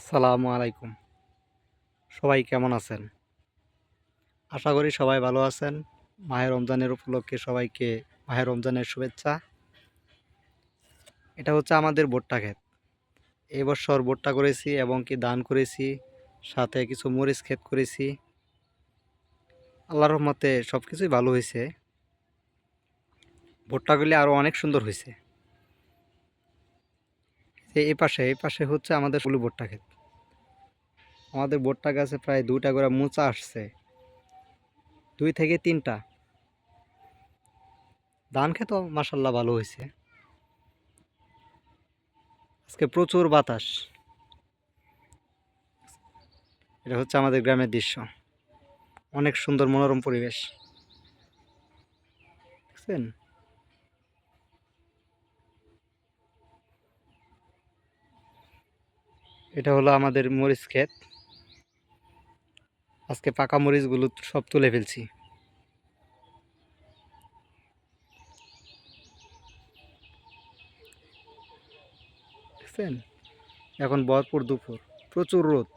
আসসালামু আলাইকুম। সবাই কেমন আছেন? আশা করি সবাই ভালো আছেন। মাহের রমজানের উপলক্ষে সবাইকে মাহের রমজানের শুভেচ্ছা। এটা হচ্ছে আমাদের ভুট্টা ক্ষেত। এবছর ভুট্টা করেছি এবং কি দান করেছি, সাথে কিছু মরিচ ক্ষেত করেছি। আল্লাহর রহমতে সব কিছুই ভালো হয়েছে। ভুট্টাগুলি আরও অনেক সুন্দর হয়েছে। এই পাশে এই পাশে হচ্ছে আমাদের ফুলু ভুট্টা ক্ষেত। আমাদের ভুট্টা গাছে প্রায় দুইটা করে মোচা আসছে। দুই থেকে তিনটা। ধান খেতেও মাসাল্লাহ ভালো হয়েছে। আজকে প্রচুর বাতাস। এটা হচ্ছে আমাদের গ্রামের দৃশ্য। অনেক সুন্দর মনোরম পরিবেশ। দেখছেন? এটা হলো আমাদের মরিচ ক্ষেত। আজকে পাকা মরিচগুলো সব তুলে ফেলছি। এখন ভরপুর দুপুর, প্রচুর রোদ।